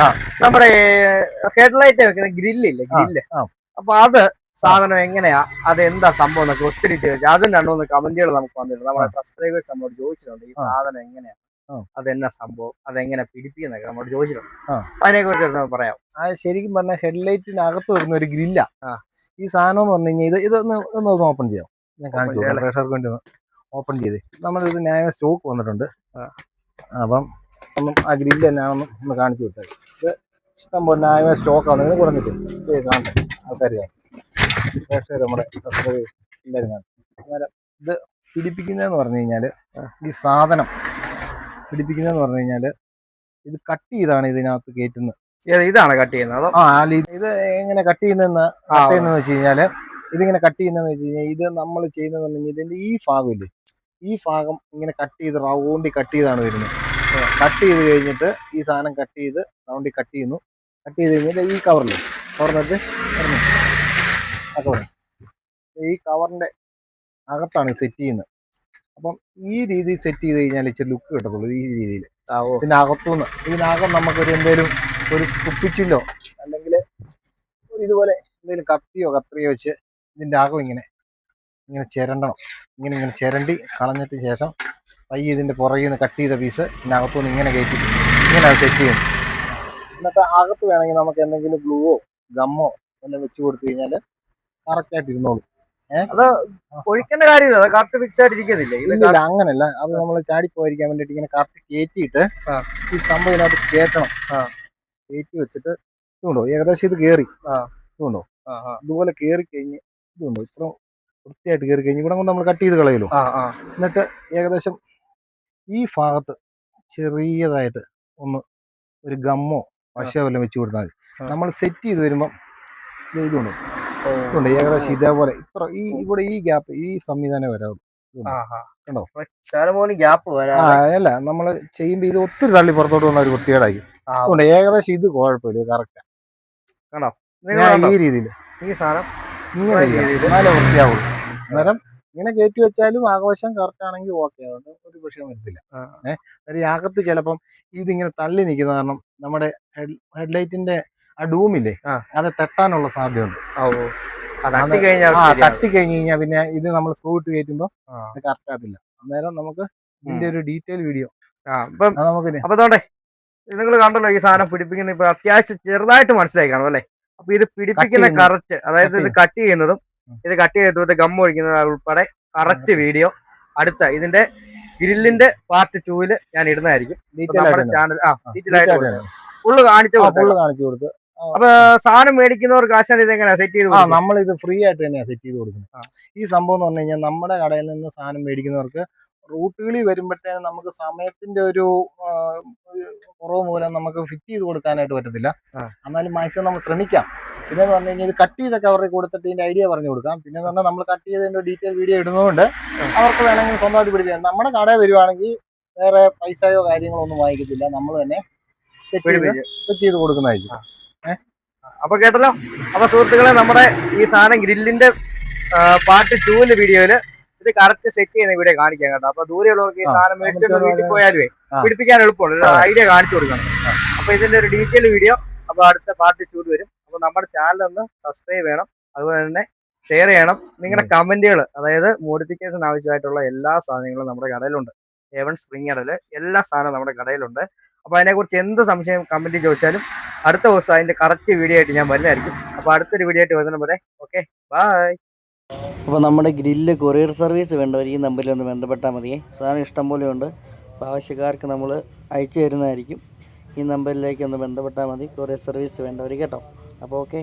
ആ. നമ്മുടെ ഹെഡ്ലൈറ്റ് വെക്കുന്ന ഗ്രില്ലില്ലേ ഗ്രില്ല്. അപ്പൊ അത് സാധനം എങ്ങനെയാ? അത് എന്താ സംഭവം എന്നൊക്കെ ഒത്തിരി ചോദിച്ചു. അതും രണ്ടുമൂന്ന് കമന്റുകൾ നമുക്ക് വന്നിട്ടുണ്ട്. നമ്മുടെ സബ്സ്ക്രൈബേഴ്സ് നമ്മളോട് ചോദിച്ചിട്ടുണ്ട് ഈ സാധനം എങ്ങനെയാ. അതെന്നാ സംഭവം? അതെങ്ങനെ പിടിപ്പിക്കുന്നൊക്കെ നമ്മോട് ചോദിച്ചിട്ടുണ്ട്. അതിനെ കുറിച്ച് പറയാം. ശരിക്കും പറഞ്ഞാൽ ഹെഡ്ലൈറ്റിനകത്ത് വരുന്ന ഒരു ഗ്രില്ല. ഈ സാധനം എന്ന് പറഞ്ഞു കഴിഞ്ഞാൽ ഇത് ഇതൊന്ന് ഒന്ന് ഓപ്പൺ ചെയ്യാം. ഞാൻ കാണിച്ചു പ്രഷർക്ക് വേണ്ടി ഓപ്പൺ ചെയ്ത്. നമ്മളിത് ന്യായ സ്റ്റോക്ക് വന്നിട്ടുണ്ട്. അപ്പം ഒന്നും ആ ഗ്രില്ല് തന്നെയാണെന്നും ഒന്ന് കാണിച്ചു വിട്ടത് ഇത് ഇഷ്ടം പോലെ ന്യായമായ സ്റ്റോക്കാണ് ഇതിന് കുറഞ്ഞിട്ട് ഇത് കാണട്ടെ. ആൾക്കാർ കാണും. പ്രേക്ഷകർ നമ്മുടെ എല്ലാവരും കാണും. അന്നേരം ഇത് പിടിപ്പിക്കുന്നതെന്ന് പറഞ്ഞു കഴിഞ്ഞാൽ ഈ സാധനം പിടിപ്പിക്കുന്നതെന്ന് പറഞ്ഞു കഴിഞ്ഞാൽ ഇത് കട്ട് ചെയ്താണ് ഇതിനകത്ത് കയറ്റുന്നത് ഇതാണ് കട്ട് ചെയ്യുന്നത്? ആ ഇത് എങ്ങനെ കട്ട് ചെയ്യുന്നതെന്ന് കട്ട് ചെയ്യുന്നതെന്ന് വെച്ച് കഴിഞ്ഞാൽ ഇതിങ്ങനെ കട്ട് ചെയ്യുന്നതെന്ന് വെച്ച് കഴിഞ്ഞാൽ ഇത് നമ്മൾ ചെയ്യുന്നതെന്ന് പറഞ്ഞാൽ ഇതിന്റെ ഈ ഭാഗമില്ലേ ഈ ഭാഗം ഇങ്ങനെ കട്ട് ചെയ്ത് റൗണ്ടി കട്ട് ചെയ്താണ് വരുന്നത്. കട്ട് ചെയ്ത് കഴിഞ്ഞിട്ട് ഈ സാധനം കട്ട് ചെയ്ത് റൗണ്ടി കട്ട് ചെയ്യുന്നു. കട്ട് ചെയ്ത് കഴിഞ്ഞിട്ട് ഈ കവറിൽ കവറിനകത്ത് ആ കവർ ഈ കവറിന്റെ അകത്താണ് സെറ്റ് ചെയ്യുന്നത്. അപ്പം ഈ രീതിയിൽ സെറ്റ് ചെയ്ത് കഴിഞ്ഞാൽ ഇച്ചിരി ലുക്ക് കിട്ടത്തുള്ളൂ ഈ രീതിയിൽ ആ, അകത്തുനിന്ന് ഇതിനകം നമുക്കൊരു എന്തേലും ഒരു കുപ്പിച്ചില്ലോ അല്ലെങ്കിൽ ഒരു ഇതുപോലെ എന്തെങ്കിലും കത്തിയോ കത്രിയോ വെച്ച് ഇതിന്റെ അകം ഇങ്ങനെ ഇങ്ങനെ ചിരണ്ടണം. ഇങ്ങനെ ഇങ്ങനെ ചിരണ്ടി കളഞ്ഞിട്ട് ശേഷം പയ്യെ ഇതിന്റെ പുറകിൽ നിന്ന് കട്ട് ചെയ്ത പീസ് ഇതിനകത്തുനിന്ന് ഇങ്ങനെ കയറ്റി ഇങ്ങനെ അത് സെറ്റ് ചെയ്യും. എന്നിട്ട് അകത്ത് വേണമെങ്കിൽ നമുക്ക് എന്തെങ്കിലും ഗ്ലൂവോ ഗമ്മോ എല്ലാം വെച്ച് കൊടുത്തു കഴിഞ്ഞാൽ കറക്റ്റായിട്ട് ഇരുന്നോളും. ഒഴിക്കേണ്ട കാര്യമില്ല. അത് കറക്റ്റ് ഫിക്സ് ആയിട്ടിരിക്കുന്നില്ലേ ഇല്ല അങ്ങനല്ല. അത് നമ്മൾ ചാടി പോയിരിക്കാൻ വേണ്ടിട്ട് ഇങ്ങനെ കറക്റ്റ് കയറ്റിയിട്ട് ഈ സംഭവം ഇതിനകത്ത് കേറ്റണം. കയറ്റി വെച്ചിട്ട് ഇതുണ്ടോ? ഏകദേശം ഇത് കേറി. ഇതുണ്ടോ? ഇതുപോലെ കേറി കഴിഞ്ഞ് ഇതുണ്ടോ? ഇത്ര വൃത്തിയായിട്ട് കേറി കഴിഞ്ഞ് ഇവിടെ കൊണ്ട് നമ്മൾ കട്ട് ചെയ്ത് കളയല്ലോ. എന്നിട്ട് ഏകദേശം ഈ ഭാഗത്ത് ചെറിയതായിട്ട് ഒന്ന് ഒരു ഗമ്മോ പശയോ വല്ലതും വെച്ച് കൊടുത്താൽ മതി. നമ്മൾ സെറ്റ് ചെയ്ത് വരുമ്പം ഇതുണ്ട്. ഇതുണ്ടോ. ഏകദേശം ഇതേപോലെ ഇത്ര ഈ ഇവിടെ ഈ ഗ്യാപ്പ് ഈ സംവിധാനം വരാം ആ, ആ. കണ്ടോ? അല്ല നമ്മൾ ചെയ്യുമ്പോൾ ഇത് ഒത്തിരി തള്ളി പുറത്തോട്ട് വന്ന ഒരു വൃത്തികേടായി ആ, അതുകൊണ്ട് ഏകദേശം ഇത് കുഴപ്പമില്ല ഇത് കറക്റ്റ്? ഈ രീതിയിൽ ഈ സാധനം ഇങ്ങനെ നല്ല എന്നാലേ വൃത്തിയാവുള്ളൂ അന്നേരം ഇങ്ങനെ കയറ്റി വെച്ചാലും ആഘോഷം കറക്റ്റ് ആണെങ്കിൽ ഓക്കെ അതുകൊണ്ട് ഒരു പ്രശ്നം വരത്തില്ല. ഏഹ് അന്നേരം ഈ അകത്ത് ചിലപ്പം ഇതിങ്ങനെ തള്ളി നിൽക്കുന്ന കാരണം നമ്മുടെ ഹെഡ് ഹെഡ്ലൈറ്റിന്റെ ആ ഡൂമില്ലേ. അത് തട്ടാനുള്ള സാധ്യതയുണ്ട് തട്ടി കഴിഞ്ഞ് കഴിഞ്ഞാൽ പിന്നെ ഇത് നമ്മൾ സ്ക്രൂ ഇട്ട് കയറ്റുമ്പോൾ. കറക്റ്റ് ആകത്തില്ല അന്നേരം നമുക്ക് ഇതിന്റെ ഒരു ഡീറ്റെയിൽ വീഡിയോ നമുക്ക് അപ്പൊ തോണ്ടേ നിങ്ങൾ കണ്ടല്ലോ ഈ സാധനം പിടിപ്പിക്കുന്ന ഇപ്പൊ അത്യാവശ്യം ചെറുതായിട്ട് മനസ്സിലായി കാണും അല്ലെ അപ്പൊ ഇത് പിടിപ്പിക്കുന്ന. കറക്റ്റ് അതായത് ഇത് കട്ട് ചെയ്യുന്നതും. ഇത് കട്ട് ചെയ്ത് എടുത്ത് ഗം ഒഴിക്കുന്നത് ഉൾപ്പെടെ കറക്റ്റ് വീഡിയോ അടുത്ത ഇതിന്റെ ഗ്രില്ലിന്റെ പാർട്ട് ടൂവിൽ ഞാൻ ഇടുന്നതായിരിക്കും. നമ്മുടെ ചാനൽ ആ ഡീറ്റെയിൽ ആയിട്ട്. ഫുള്ള് കാണിച്ചു കാണിച്ചു കൊടുത്ത്. അപ്പൊ സാധനം മേടിക്കുന്നവർക്ക് ആശാൻ ഇത് എങ്ങനെയാ? സെറ്റ് ചെയ്ത് ആ കൊടുക്കും? നമ്മൾ ഇത് ഫ്രീ ആയിട്ട് തന്നെയാണ് സെറ്റ് ചെയ്ത് കൊടുക്കുന്നത്. ഈ സംഭവം എന്ന് പറഞ്ഞു കഴിഞ്ഞാൽ നമ്മുടെ കടയിൽ നിന്ന് സാധനം മേടിക്കുന്നവർക്ക് റൂട്ടുകളിൽ വരുമ്പോഴത്തേനും നമുക്ക് സമയത്തിന്റെ ഒരു കുറവ് മൂലം നമുക്ക് ഫിറ്റ് ചെയ്ത് കൊടുക്കാനായിട്ട് പറ്റത്തില്ല. എന്നാലും മാക്സിമം നമ്മൾ ശ്രമിക്കാം. പിന്നെ എന്ന് പറഞ്ഞു കഴിഞ്ഞാൽ ഇത് കട്ട് ചെയ്തൊക്കെ കവറിൽ കൊടുത്തിട്ട് ഇതിന്റെ ഐഡിയ പറഞ്ഞു കൊടുക്കാം. പിന്നെ എന്ന് പറഞ്ഞാൽ നമ്മൾ കട്ട് ചെയ്തതിന്റെ ഡീറ്റെയിൽ വീഡിയോ ഇടുന്നതുകൊണ്ട് അവർക്ക് വേണമെങ്കിൽ സ്വന്തമായിട്ട് പിടിക്കാം നമ്മുടെ കടയിൽ വരുവാണെങ്കിൽ വേറെ പൈസയോ കാര്യങ്ങളോ ഒന്നും വാങ്ങിക്കത്തില്ല. നമ്മൾ തന്നെ ചെയ്ത്. സെറ്റ് ചെയ്ത് കൊടുക്കുന്നതായിരിക്കും. അപ്പൊ കേട്ടല്ലോ? അപ്പൊ സുഹൃത്തുക്കളെ നമ്മുടെ ഈ സാധനം ഗ്രില്ലിന്റെ പാർട്ട് ടൂവിന്റെ വീഡിയോയിൽ ഇത് കറക്റ്റ് സെറ്റ് ചെയ്യുന്ന ഇവിടെ കാണിക്കാൻ കേട്ടോ. അപ്പൊ ദൂരെയുള്ളവർക്ക് ഈ സാധനം മേടിച്ചോണ്ട് വീട്ടിൽ പോയാലേ പിടിപ്പിക്കാൻ എളുപ്പമുണ്ട് ഐഡിയ കാണിച്ചു കൊടുക്കണം. അപ്പൊ ഇതിന്റെ ഒരു ഡീറ്റെയിൽ വീഡിയോ അപ്പൊ അടുത്ത പാർട്ടി ചൂട് വരും. അപ്പൊ നമ്മുടെ ചാനൽ ഒന്ന് സബ്സ്ക്രൈബ് ചെയ്യണം. അതുപോലെ തന്നെ ഷെയർ ചെയ്യണം. നിങ്ങളുടെ കമന്റുകൾ അതായത് മോഡിഫിക്കേഷൻ ആവശ്യമായിട്ടുള്ള എല്ലാ സാധനങ്ങളും നമ്മുടെ കടയിലുണ്ട്. എവൻ സ്പ്രിംഗ് കടയിൽ എല്ലാ സാധനവും നമ്മുടെ കടയിലുണ്ട്. അപ്പൊ അതിനെക്കുറിച്ച് എന്ത് സംശയം കമന്റ് ചോദിച്ചാലും അടുത്ത ദിവസം അതിന്റെ കറക്റ്റ് വീഡിയോ ആയിട്ട് ഞാൻ വരുന്നതായിരിക്കും. അപ്പൊ അടുത്തൊരു വീഡിയോ ആയിട്ട് വരുന്നതിന് പോലെ ഓക്കെ ബൈ അപ്പോൾ നമ്മുടെ ഗ്രില്ല് കൊറിയർ സർവീസ് വേണ്ടവർ ഈ നമ്പറിൽ ഒന്ന് ബന്ധപ്പെട്ടാൽ മതിയേ സാധനം ഇഷ്ടം പോലെ ഉണ്ട്. അപ്പോൾ ആവശ്യക്കാർക്ക് നമ്മൾ അയച്ചു തരുന്നതായിരിക്കും. ഈ നമ്പറിലേക്ക് ഒന്ന് ബന്ധപ്പെട്ടാൽ മതി. കൊറിയർ സർവീസ് വേണ്ടവർ കേട്ടോ. അപ്പോൾ ഓക്കെ.